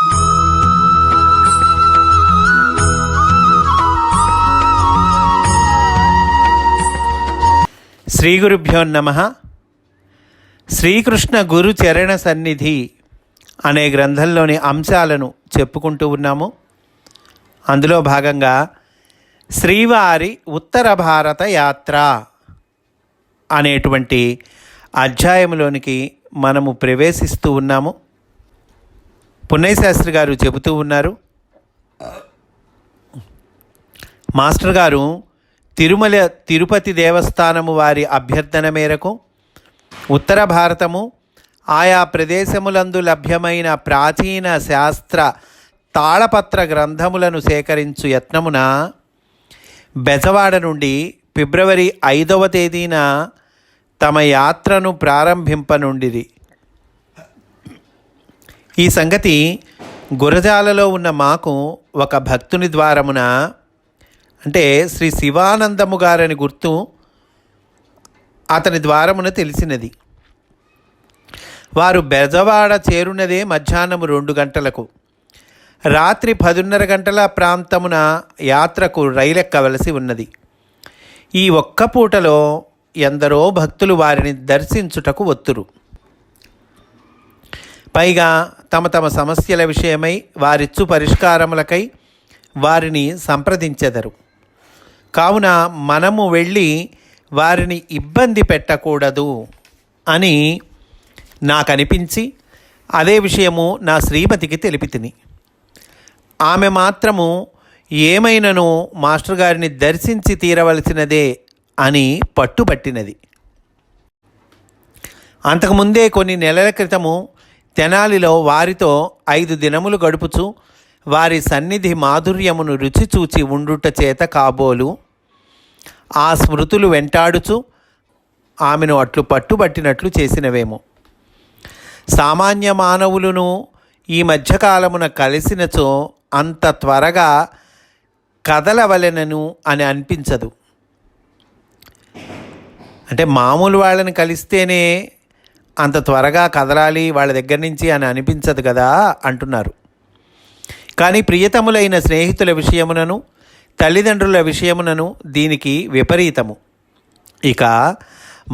శ్రీ గురుభ్యో నమ. శ్రీకృష్ణ గురు చరణ సన్నిధి అనే గ్రంథంలోని అంశాలను చెప్పుకుంటూ ఉన్నాము. అందులో భాగంగా శ్రీవారి ఉత్తర భారత యాత్ర అనేటువంటి అధ్యాయంలోనికి మనము ప్రవేశిస్తూ ఉన్నాము. పున్నయ్యశాస్త్రి గారు చెబుతూ ఉన్నారు. మాస్టర్ గారు తిరుమల తిరుపతి దేవస్థానము వారి అభ్యర్థన మేరకు ఉత్తర భారతము ఆయా ప్రదేశములందు లభ్యమైన ప్రాచీన శాస్త్ర తాళపత్ర గ్రంథములను సేకరించు యత్నమున బెజవాడ నుండి ఫిబ్రవరి ఐదవ తేదీన తమ యాత్రను ప్రారంభింపనుండిరి. ఈ సంగతి గురజాలలో ఉన్న మాకు ఒక భక్తుని ద్వారమున అంటే శ్రీ శివానందము గారని గుర్తు అతని ద్వారమున తెలిసినది. వారు బెజవాడ చేరున్నదే మధ్యాహ్నం రెండు గంటలకు. రాత్రి పదున్నర గంటల ప్రాంతమున యాత్రకు రైలెక్కవలసి ఉన్నది. ఈ ఒక్క పూటలో ఎందరో భక్తులు వారిని దర్శించుటకు ఒత్తురు. పైగా తమ తమ సమస్యల విషయమై వారిచ్చు పరిష్కారములకై వారిని సంప్రదించెదరు. కావున మనము వెళ్ళి వారిని ఇబ్బంది పెట్టకూడదు అని నాకు అనిపించి అదే విషయము నా శ్రీమతికి తెలిపి తిని ఆమె మాత్రము ఏమైనను మాస్టర్ గారిని దర్శించి తీరవలసినదే అని పట్టుబట్టినది. అంతకుముందే కొన్ని నెలల క్రితము తెనాలిలో వారితో ఐదు దినములు గడుపుచు వారి సన్నిధి మాధుర్యమును రుచి చూచి ఉండుట చేత కాబోలు. ఆ స్మృతులు వెంటాడుచు ఆమెను అట్లు పట్టుబట్టినట్లు చేసినవేమో. సామాన్య మానవులను ఈ మధ్యకాలమున కలిసినచో అంత త్వరగా కదలవలెనను అని అనిపించదు. అంటే మామూలు వాళ్ళని కలిస్తేనే అంత త్వరగా కదలాలి వాళ్ళ దగ్గర నుంచి అని అనిపించదు కదా అంటున్నారు. కానీ ప్రియతములైన స్నేహితుల విషయమునను తల్లిదండ్రుల విషయమునను దీనికి విపరీతము. ఇక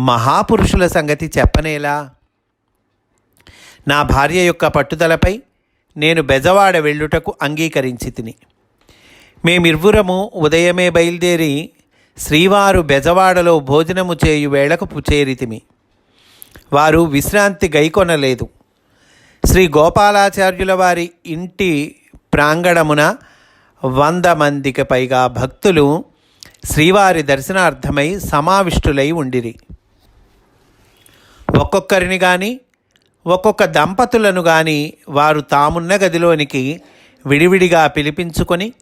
మహాపురుషుల సంగతి చెప్పనేలా? నా భార్య యొక్క పట్టుదలపై నేను బెజవాడ వెళ్ళుటకు అంగీకరించి తిని. మేమిరువురము ఉదయమే బయలుదేరి శ్రీవారు బెజవాడలో భోజనము చేయు వేళకు చేరితిమి వారు విశ్రాంతి గైకొనలేదు. శ్రీ గోపాలాచార్యుల వారి ఇంటి ప్రాంగణమున వంద మందికి పైగా భక్తులు శ్రీవారి దర్శనార్థమై సమావిష్టులై ఉండిరి. ఒక్కొక్కరిని కానీ ఒక్కొక్క దంపతులను కానీ వారు తామున్న గదిలోనికి విడివిడిగా పిలిపించుకొని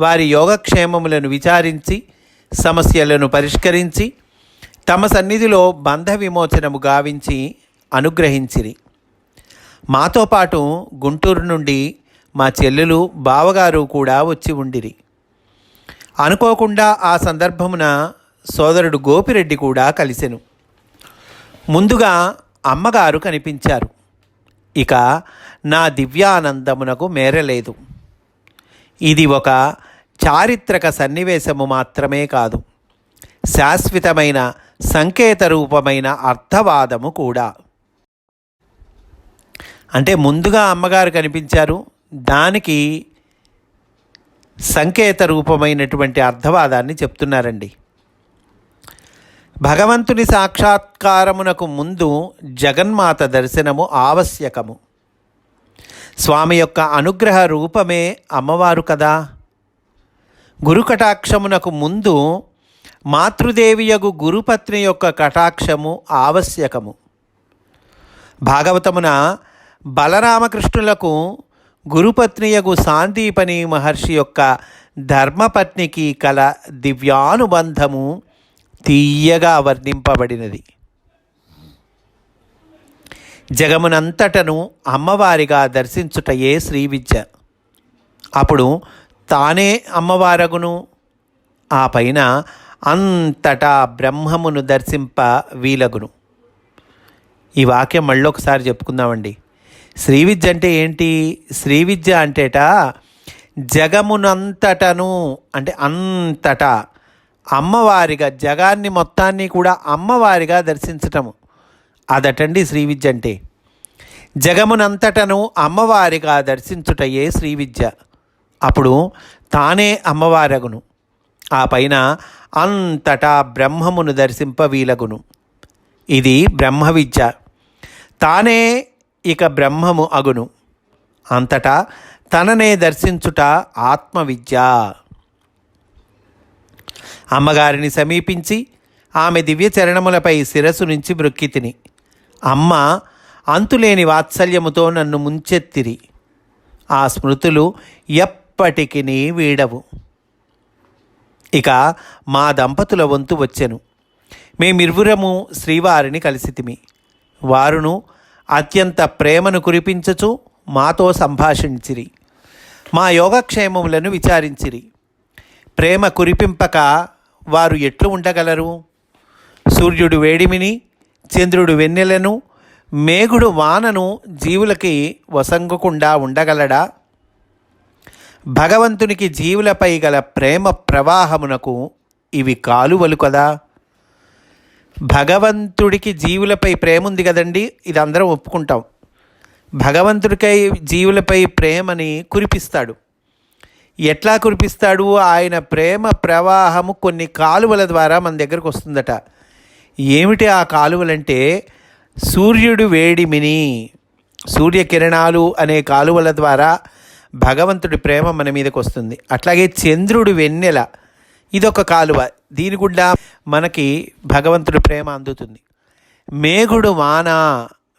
వారి యోగక్షేమములను విచారించి సమస్యలను పరిష్కరించి తమ సన్నిధిలో బంధ విమోచనము గావించి అనుగ్రహించిరి. మాతో పాటు గుంటూరు నుండి మా చెల్లెలు బావగారు కూడా వచ్చి ఉండిరి. అనుకోకుండా ఆ సందర్భమున సోదరుడు గోపిరెడ్డి కూడా కలిసెను. ముందుగా అమ్మగారు కనిపించారు. ఇక నా దివ్యానందమునకు మేరలేదు. ఇది ఒక చారిత్రక సన్నివేశము మాత్రమే కాదు. శాశ్వతమైన సంకేత రూపమైన అర్థవాదము కూడా. అంటే ముందుగా అమ్మగారు కనిపించారు. దానికి సంకేత రూపమైనటువంటి అర్థవాదాన్ని చెప్తున్నారండి. భగవంతుని సాక్షాత్కారమునకు ముందు జగన్మాత దర్శనము ఆవశ్యకము. స్వామి యొక్క అనుగ్రహ రూపమే అమ్మవారు కదా. గురుకటాక్షమునకు ముందు మాతృదేవియగు గురుపత్ని యొక్క కటాక్షము ఆవశ్యకము. భాగవతమున బలరామకృష్ణులకు గురుపత్నియగు సాందీపని మహర్షి యొక్క ధర్మపత్నికి కల దివ్యానుబంధము తీయగా వర్ణింపబడినది. జగమునంతటను అమ్మవారిగా దర్శించుటయే శ్రీ విద్య. అప్పుడు తానే అమ్మవారగును. ఆ పైన అంతటా బ్రహ్మమును దర్శింప వీలగును. ఈ వాక్యం మళ్ళీ ఒకసారి చెప్పుకుందామండి. శ్రీ విద్య అంటే ఏంటి? శ్రీ విద్య అంటేట జగమునంతటను అంటే అంతటా అమ్మవారిగా జగాన్ని మొత్తాన్ని కూడా అమ్మవారిగా దర్శించటము. అదటండి శ్రీ విద్య అంటే. జగమునంతటను అమ్మవారిగా దర్శించుటయే శ్రీ విద్య. అప్పుడు తానే అమ్మవారగును. ఆ పైన అంతటా బ్రహ్మమును దర్శింప వీలగును. ఇది బ్రహ్మ విద్య. తానే ఇక బ్రహ్మము అగును. అంతటా తననే దర్శించుట ఆత్మ విద్య. అమ్మగారిని సమీపించి ఆమె దివ్య చరణములపై శిరస్సు నుంచి మృక్కితిని అమ్మ అంతులేని వాత్సల్యముతో నన్ను ముంచెత్తిరి. ఆ స్మృతులు ఎప్పటికీ వీడవు. ఇక మా దంపతుల వంతు వచ్చెను. మేమిరువురము శ్రీవారిని కలిసితిమి. వారును అత్యంత ప్రేమను కురిపించచు మాతో సంభాషించిరి. మా యోగక్షేమములను విచారించిరి. ప్రేమ కురిపింపక వారు ఎట్లు ఉండగలరు? సూర్యుడు వేడిమిని చంద్రుడు వెన్నెలను మేఘుడు వానను జీవులకి వసంగకుండా ఉండగలడా? భగవంతునికి జీవులపై గల ప్రేమ ప్రవాహమునకు ఇవి కాలువలు కదా. భగవంతుడికి జీవులపై ప్రేమ ఉంది కదండి ఇది అందరం ఒప్పుకుంటాం. భగవంతుడికై జీవులపై ప్రేమని కురిపిస్తాడు. ఎట్లా కురిపిస్తాడు? ఆయన ప్రేమ ప్రవాహము కొన్ని కాలువల ద్వారా మన దగ్గరకు వస్తుందట. ఏమిటి ఆ కాలువలంటే సూర్యుడు వేడిమిని సూర్యకిరణాలు అనే కాలువల ద్వారా భగవంతుడి ప్రేమ మన మీదకి వస్తుంది. అట్లాగే చంద్రుడు వెన్నెల ఇదొక కాలువ. దీని గుండా మనకి భగవంతుడి ప్రేమ అందుతుంది. మేఘుడు వాన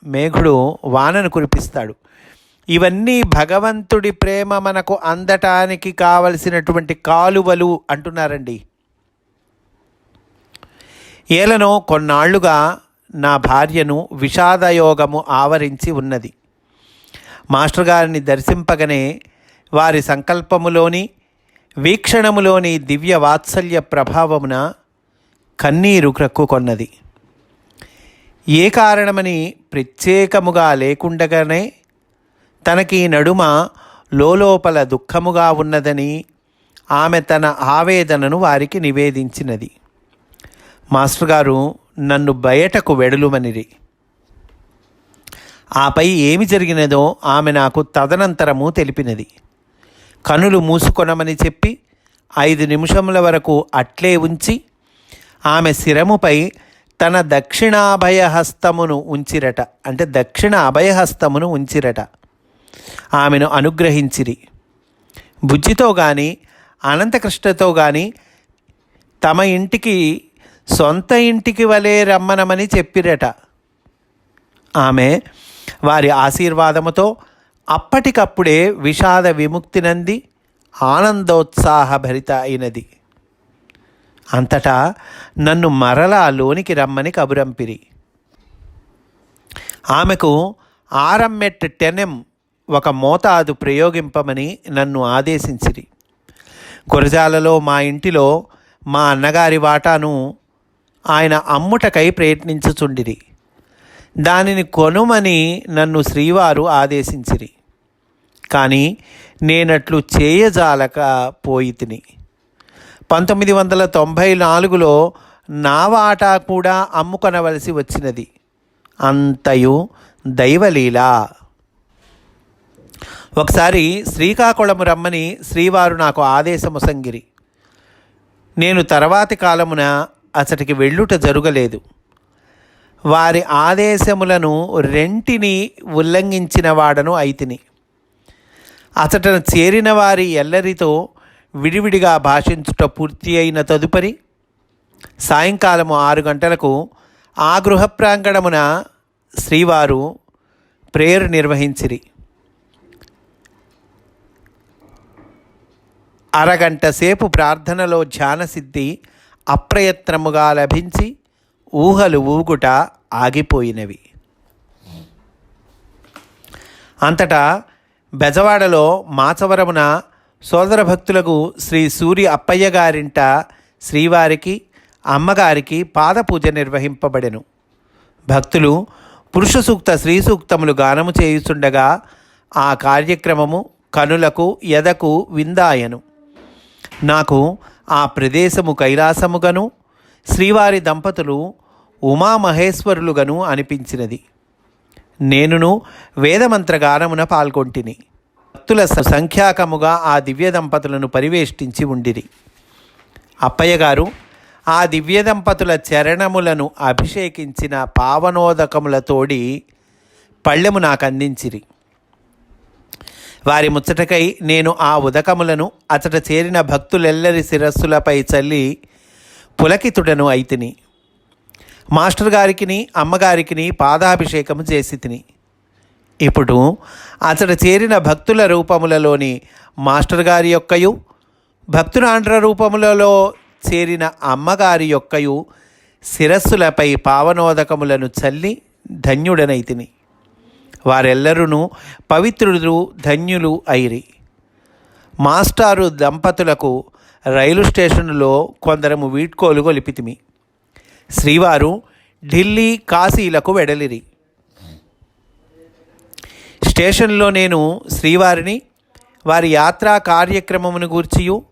మేఘుడు వానను కురిపిస్తాడు. ఇవన్నీ భగవంతుడి ప్రేమ మనకు అందటానికి కావలసినటువంటి కాలువలు అంటున్నారండి. ఏలనో కొన్నాళ్ళుగా నా భార్యను విషాదయోగము ఆవరించి ఉన్నది. మాస్టర్ గారిని దర్శింపగనే వారి సంకల్పములోని వీక్షణములోని దివ్య వాత్సల్య ప్రభావమున కన్నీరు క్రక్కుకొన్నది. ఏ కారణమని ప్రత్యేకముగా లేకుండగానే తనకి నడుమ లోలోపల దుఃఖముగా ఉన్నదని ఆమె తన ఆవేదనను వారికి నివేదించినది. మాస్టర్ గారు నన్ను బయటకు వెడలుమనిరి. ఆపై ఏమి జరిగినదో ఆమె నాకు తదనంతరము తెలిపినది. కనులు మూసుకొనమని చెప్పి ఐదు నిమిషముల వరకు అట్లే ఉంచి ఆమె శిరముపై తన దక్షిణాభయహస్తమును ఉంచిరట. అంటే దక్షిణ అభయహస్తమును ఉంచిరట. ఆమెను అనుగ్రహించిరి. బుజ్జితో కానీ అనంతకృష్ణతో కానీ తమ ఇంటికి సొంత ఇంటికి వలె రమ్మనమని చెప్పిరట. ఆమె వారి ఆశీర్వాదముతో అప్పటికప్పుడే విషాద విముక్తి నంది ఆనందోత్సాహభరిత అయినది. అంతటా నన్ను మరలా లోనికి రమ్మని కబురంపిరి. ఆమెకు ఆర్ఎంఎట్ టెనెం ఒక మోతాదు ప్రయోగింపమని నన్ను ఆదేశించిరి. కురజాలలో మా ఇంటిలో మా అన్నగారి వాటాను ఆయన అమ్ముటకై ప్రయత్నించుచుండిరి. దానిని కొనుమని నన్ను శ్రీవారు ఆదేశించిరి. కానీ నేనట్లు చేయజాలక పోయి తిని. పంతొమ్మిది వందల తొంభై నాలుగులో నా వాటా కూడా అమ్ముకొనవలసి వచ్చినది. అంతయు దైవలీల. ఒకసారి శ్రీకాకుళము రమ్మని శ్రీవారు నాకు ఆదేశము సంగిరి నేను తర్వాతి కాలమున అతడికి వెళ్ళుట జరగలేదు. వారి ఆదేశములను రెంటిని ఉల్లంఘించిన వాడను అయితిని. అతటను చేరిన వారి ఎల్లరితో విడివిడిగా భాషించుట పూర్తి అయిన తదుపరి సాయంకాలము ఆరు గంటలకు ఆ గృహ ప్రాంగణమున శ్రీవారు ప్రేయర్ నిర్వహించిరి. అరగంట సేపు ప్రార్థనలో ధ్యానసిద్ధి అప్రయత్నముగా లభించి ఊహలు ఊగుట ఆగిపోయినవి. అంతటా బెజవాడలో మాచవరమున సోదర భక్తులకు శ్రీ సూర్య అప్పయ్య గారింట శ్రీవారికి అమ్మగారికి పాదపూజ నిర్వహింపబడెను. భక్తులు పురుష సూక్త స్త్రీ సూక్తములు గానము చేయుచుండగా ఆ కార్యక్రమము కనులకు ఎదకు విందాయను. నాకు ఆ ప్రదేశము కైలాసముగను. శ్రీవారి దంపతులు ఉమామహేశ్వరులుగను అనిపించినది. నేనును వేదమంత్రగానమున పాల్గొంటిని. భక్తుల సంఖ్యాకముగా ఆ దివ్య దంపతులను పరివేష్టించి ఉండిరి. అప్పయ్యగారు ఆ దివ్య దంపతుల చరణములను అభిషేకించిన పావనోదకములతోడి పళ్ళెము నాకు అందించిరి వారి ముచ్చటకై నేను ఆ ఉదకములను అతట చేరిన భక్తులెల్లరి శిరస్సులపై చల్లి పులకితుడను అయితిని. మాస్టర్ గారికిని అమ్మగారికిని పాదాభిషేకము చేసి తిని. ఇప్పుడు అతడు చేరిన భక్తుల రూపములలోని మాస్టర్ గారి యొక్కయు భక్తురాండ్ర రూపములలో చేరిన అమ్మగారి యొక్కయు శిరస్సులపై పావనోదకములను చల్లి ధన్యుడనైతిని వారెల్లరూ పవిత్రులు ధన్యులు అయిరి. మాస్టారు దంపతులకు రైలు స్టేషన్లో కొందరము వీడ్కోలు గొలిపితిమి శ్రీవారు ఢిల్లీ కాశీలకు వెడలిరి. స్టేషన్లో నేను శ్రీవారిని వారి యాత్రా కార్యక్రమమును గూర్చియు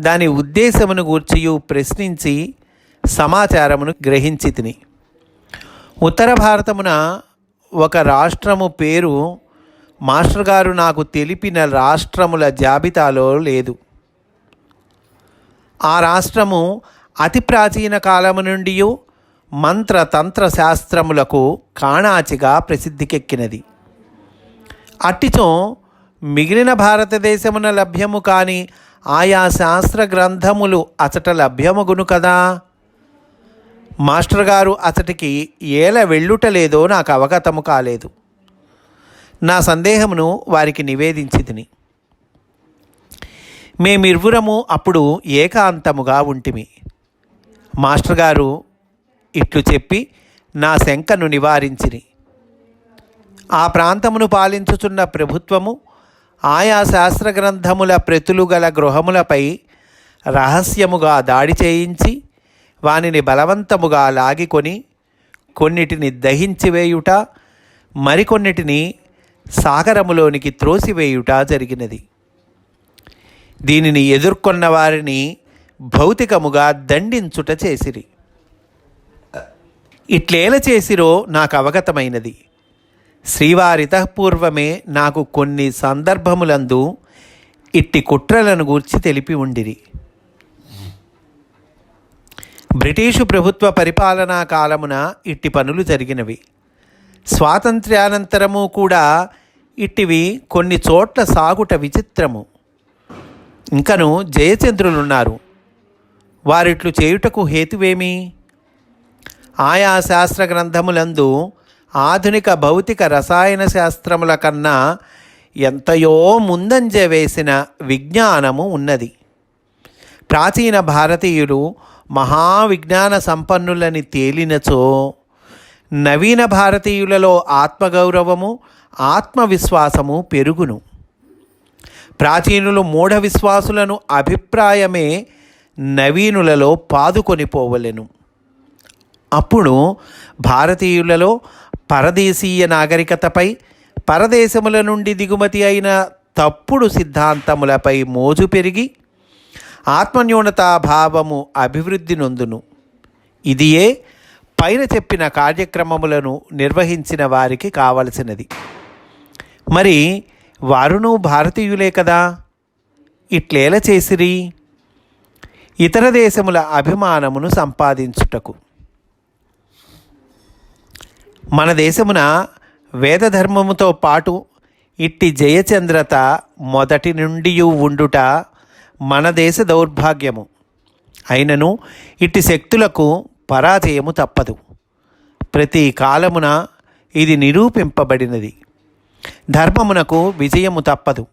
దాని ఉద్దేశమును గూర్చియు ప్రశ్నించి సమాచారమును గ్రహించి తిని. ఉత్తర భారతమున ఒక రాష్ట్రము పేరు మాస్టర్ గారు నాకు తెలిపిన రాష్ట్రముల జాబితాలో లేదు. ఆ రాష్ట్రము అతి ప్రాచీన కాలము నుండి మంత్ర తంత్ర శాస్త్రములకు కాణాచిగా ప్రసిద్ధికెక్కినది. అట్టిచో మిగిలిన భారతదేశమున లభ్యము కాని ఆయా శాస్త్ర గ్రంథములు అచట లభ్యమగును కదా? మాస్టర్ గారు అతటికి ఏల వెళ్ళుటలేదో నాకు అవగతము కాలేదు. నా సందేహమును వారికి నివేదించితిని. మేమిర్వురము మేమిరువురము అప్పుడు ఏకాంతముగా ఉంటిమి. మాస్టర్ గారు ఇట్లు చెప్పి నా శంకను నివారించిరి. ఆ ప్రాంతమును పాలించుచున్న ప్రభుత్వము ఆయా శాస్త్ర గ్రంథముల ప్రతులు గల గృహములపై రహస్యముగా దాడి చేయించి వానిని బలవంతముగా లాగికొని కొన్నిటిని దహించివేయుట మరికొన్నిటిని సాగరములోనికి త్రోసివేయుట జరిగినది. దీనిని ఎదుర్కొన్న వారిని భౌతికముగా దండించుట చేసిరి. ఇట్లేల చేసిరో నాకు అవగతమైనది. శ్రీవారితపూర్వమే నాకు కొన్ని సందర్భములందు ఇట్టి కుట్రలను గూర్చి తెలిపి ఉండిరి. బ్రిటిషు ప్రభుత్వ పరిపాలనా కాలమున ఇట్టి పనులు జరిగినవి. స్వాతంత్ర్యానంతరము కూడా ఇట్టివి కొన్ని చోట్ల సాగుట విచిత్రము. ఇంకను జయచంద్రులున్నారు. వారిట్లు చేయుటకు హేతువేమి? ఆయా శాస్త్ర గ్రంథములందు ఆధునిక భౌతిక రసాయన శాస్త్రముల కన్నా ఎంతయో ముందంజ వేసిన విజ్ఞానము ఉన్నది. ప్రాచీన భారతీయులు మహావిజ్ఞాన సంపన్నులని తేలినచో నవీన భారతీయులలో ఆత్మగౌరవము ఆత్మవిశ్వాసము పెరుగును. ప్రాచీనులు మూఢ విశ్వాసులను అభిప్రాయమే నవీనులలో పాదుకొని పోవలెను. అప్పుడు భారతీయులలో పరదేశీయ నాగరికతపై పరదేశముల నుండి దిగుమతి అయిన తప్పుడు సిద్ధాంతములపై మోజు పెరిగి ఆత్మన్యూనతాభావము అభివృద్ధి నొందును. ఇదియే పైన చెప్పిన కార్యక్రమములను నిర్వహించిన వారికి కావలసినది. మరి వారును భారతీయులే కదా? ఇట్లేల చేసిరి? ఇతర దేశముల అభిమానమును సంపాదించుటకు. మన దేశమున వేదధర్మముతో పాటు ఇట్టి జయచంద్రత మొదటి నుండి ఉండుట మన దేశ దౌర్భాగ్యము. అయినను ఇట్టి శక్తులకు పరాజయము తప్పదు. ప్రతి కాలమున ఇది నిరూపింపబడినది. ధర్మమునకు విజయము తప్పదు.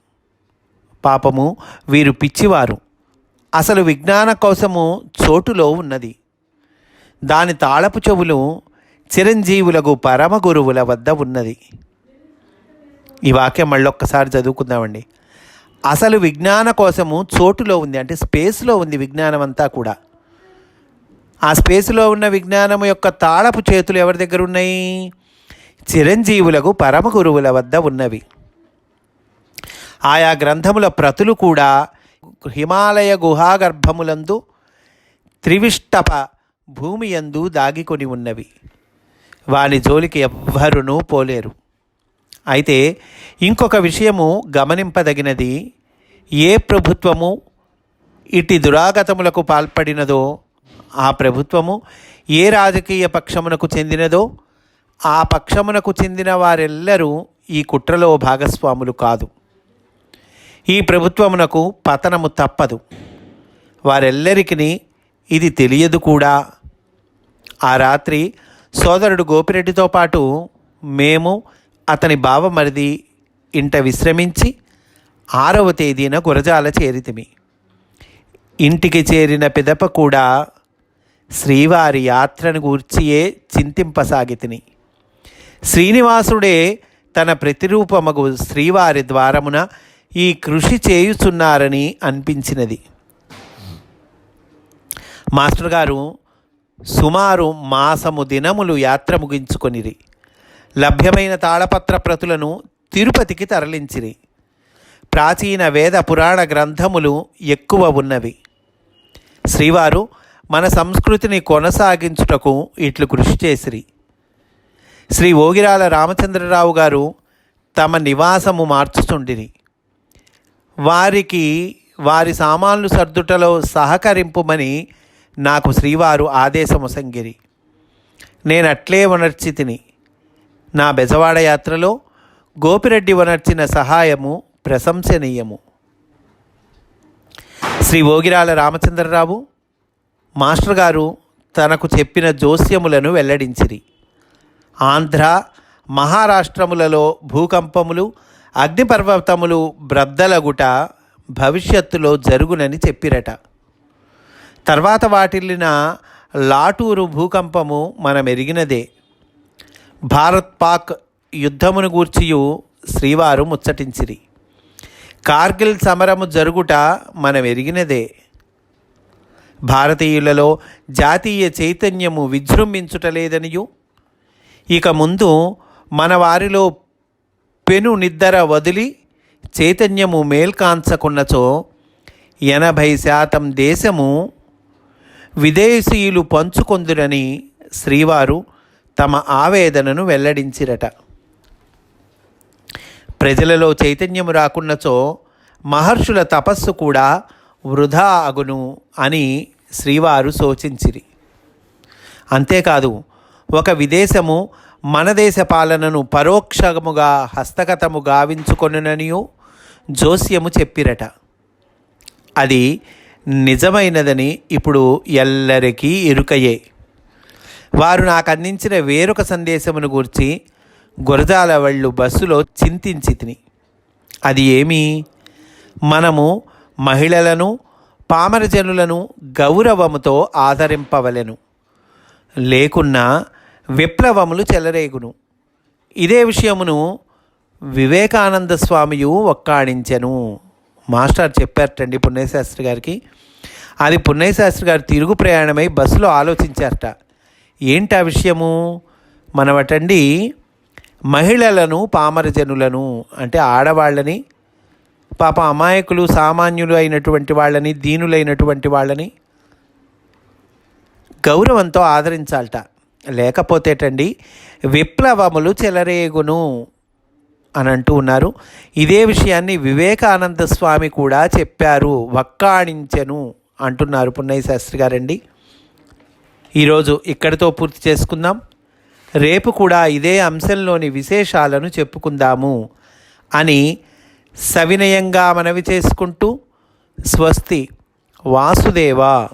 పాపము వీరు పిచ్చివారు. అసలు విజ్ఞాన కోసము చోటులో ఉన్నది. దాని తాళపు చెవులు చిరంజీవులకు పరమ గురువుల వద్ద ఉన్నది. ఈ వాక్యం మళ్ళొక్కసారి చదువుకుందామండి. అసలు విజ్ఞాన కోసము చోటులో ఉంది. అంటే స్పేస్లో ఉంది విజ్ఞానం అంతా కూడా. ఆ స్పేస్లో ఉన్న విజ్ఞానం యొక్క తాళపు చేతులు ఎవరి దగ్గర ఉన్నాయి? చిరంజీవులకు పరమ గురువుల వద్ద ఉన్నవి. ఆయా గ్రంథముల ప్రతులు కూడా హిమాలయ గుహాగర్భములందు త్రివిష్టప భూమి యందు దాగికొని ఉన్నవి. వాని జోలికి ఎవ్వరునూ పోలేరు. అయితే ఇంకొక విషయము గమనింపదగినది ఏ ప్రభుత్వము ఇటు దురాగతములకు పాల్పడినదో ఆ ప్రభుత్వము ఏ రాజకీయ పక్షమునకు చెందినదో ఆ పక్షమునకు చెందిన వారెల్లరూ ఈ కుట్రలో భాగస్వాములు కాదు. ఈ ప్రభుత్వమునకు పతనము తప్పదు. వారెల్లరికీ ఇది తెలియదు కూడా. ఆ రాత్రి సోదరుడు గోపిరెడ్డితో పాటు మేము అతని బావమరిది ఇంట విశ్రమించి ఆరవ తేదీన గురజాల చేరితిమి. ఇంటికి చేరిన పిదప కూడా శ్రీవారి యాత్రను గూర్చియే చింతింపసాగితిని. శ్రీనివాసుడే తన ప్రతిరూపమగు శ్రీవారి ద్వారమున ఈ కృషి చేయుచున్నారని అనిపించినది. మాస్టర్ గారు సుమారు మాసము దినములు యాత్ర ముగించుకొనిరి. లభ్యమైన తాళపత్ర ప్రతులను తిరుపతికి తరలించిరి. ప్రాచీన వేద పురాణ గ్రంథములు ఎక్కువ ఉన్నవి. శ్రీవారు మన సంస్కృతిని కొనసాగించుటకు ఇట్లు కృషి చేసిరి. శ్రీ ఓగిరాల రామచంద్రరావు గారు తమ నివాసము మార్చుచుండిరి. వారికి వారి సామాన్లు సర్దుటలో సహకరింపుమని నాకు శ్రీవారు ఆదేశము సంగిరి. నేను అట్లే వనర్చి తిని నా బెజవాడ యాత్రలో గోపిరెడ్డి వనర్చిన సహాయము ప్రశంసనీయము. శ్రీ ఓగిరాల రామచంద్రరావు మాస్టర్ గారు తనకు చెప్పిన జోస్యములను వెల్లడించిరి. ఆంధ్ర మహారాష్ట్రములలో భూకంపములు అగ్నిపర్వతములు బ్రద్దలగుట భవిష్యత్తులో జరుగునని చెప్పిరట. తర్వాత వాటిల్లిన లాటూరు భూకంపము మనమెరిగినదే. భారత్ పాక్ యుద్ధమును గూర్చియు శ్రీవారు ముచ్చటించిరి. కార్గిల్ సమరము జరుగుట మనం ఎరిగినదే భారతీయులలో జాతీయ చైతన్యము విజృంభించుటలేదనియు ఇక ముందు మన వారిలో పెను నిద్ర వదిలి చైతన్యము మేల్కాంచకున్నచో ఎనభై శాతం దేశము విదేశీయులు పంచుకొందురని శ్రీవారు తమ ఆవేదనను వెల్లడించిరట. ప్రజలలో చైతన్యము రాకున్నచో మహర్షుల తపస్సు కూడా వృధా అగును అని శ్రీవారు శోచించిరి. అంతేకాదు ఒక విదేశము మన దేశ పాలనను పరోక్షముగా హస్తగతము గావించుకొనుననియు జోస్యము చెప్పిరట. అది నిజమైనదని ఇప్పుడు ఎల్లరికీ ఎరుకయే వారు నాకు అందించిన వేరొక సందేశమును గూర్చి గురజాల వాళ్ళు బస్సులో చింతించి తిని అది ఏమి? మనము మహిళలను పామరజనులను గౌరవముతో ఆదరింపవలెను. లేకున్నా విప్లవములు చెలరేగును. ఇదే విషయమును వివేకానంద స్వామియు ఒక్కాడించెను మాస్టర్ చెప్పారటండి పుణ్యశాస్త్రి గారికి. అది పుణ్యశాస్త్రి గారు తిరుగు ప్రయాణమై బస్సులో ఆలోచించారట. ఏంటి ఆ విషయము? మనవటండి మహిళలను పామరజనులను అంటే ఆడవాళ్ళని పాప అమాయకులు సామాన్యులు అయినటువంటి వాళ్ళని దీనులైనటువంటి వాళ్ళని గౌరవంతో ఆదరించాలట. లేకపోతేటండి విప్లవములు చెలరేగును అని అంటూ ఉన్నారు. ఇదే విషయాన్ని వివేకానంద స్వామి కూడా చెప్పారు. వక్కాణించెను అంటున్నారు పున్నయ్య శాస్త్రి గారండి. ఈరోజు ఇక్కడితో పూర్తి చేసుకుందాం. రేపు కూడా ఇదే అంశంలోని విశేషాలను చెప్పుకుందాము అని సవినయంగా మనవి చేసుకుంటూ స్వస్తి వాసుదేవ.